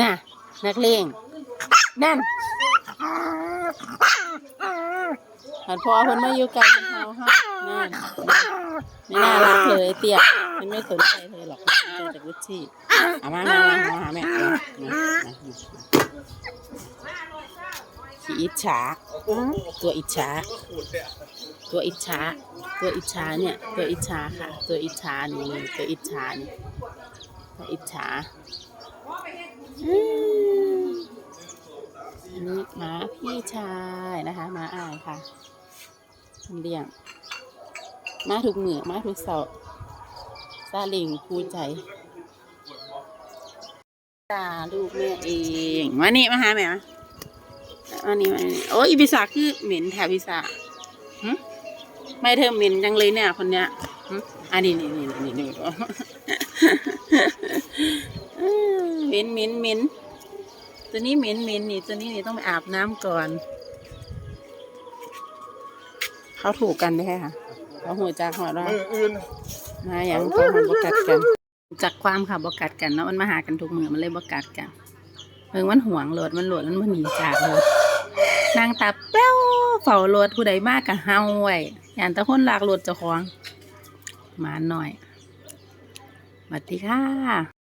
น่ะ นักเลงนั่นหันพอเพิ่นมาอยู่กันเฮาฮานั่นไม่น่ารักเลยเตี้ยมันไม่สนใจเธอหรอกสนใจแต่กุชชี่เอามามามามาหาแม่เอามามามาขี้อิจฉาตัวอิจฉาตัวอิจฉาตัวอิจฉาเนี่ย ตัวอิจฉาค่ะ ตัวอิจฉานี่ตัวอิจฉานี่ตัวอิจฉา อันนี้หมาพี่ชายนะคะหมาอายค่ะมันเลี้ยงมาทุกมือมาทุกเสาซาเลิงคูใจจ้าลูกแม่เองมานี่มาหาแม่มามานี่มานี่โอ้ยอีพิซาคือเหม็นแถวพิซาหึไม่เธอเหม็นจังเลยเนี่ยคนเนี้ยอันนี้นี่นี่นี่นี่เออเหม็ นเหม็นเหม็นตัวนี้เหม็นเหม็นนี่ตัวนี้นี่ต้องไปอาบน้ำก่อน เขาถูกกันได้ค่ะ เขาหัวจากหัวเราะมืออื่นมาอย่างเขาหัวบกัดกัน จากความค่ะบกัดกันเนาะมันมาหากันทุกมือมันเลยบกัดกันเพิ่งมันห่วงโหลดมันโหลดมันมันหนีจากเลยนางตาแป้วเฝ้าโหลดผู้ใดมากกะเฮาไว้ยานแตะคนลากโหลดเจ้าของหมาหน่อยสวัสดีค่ะ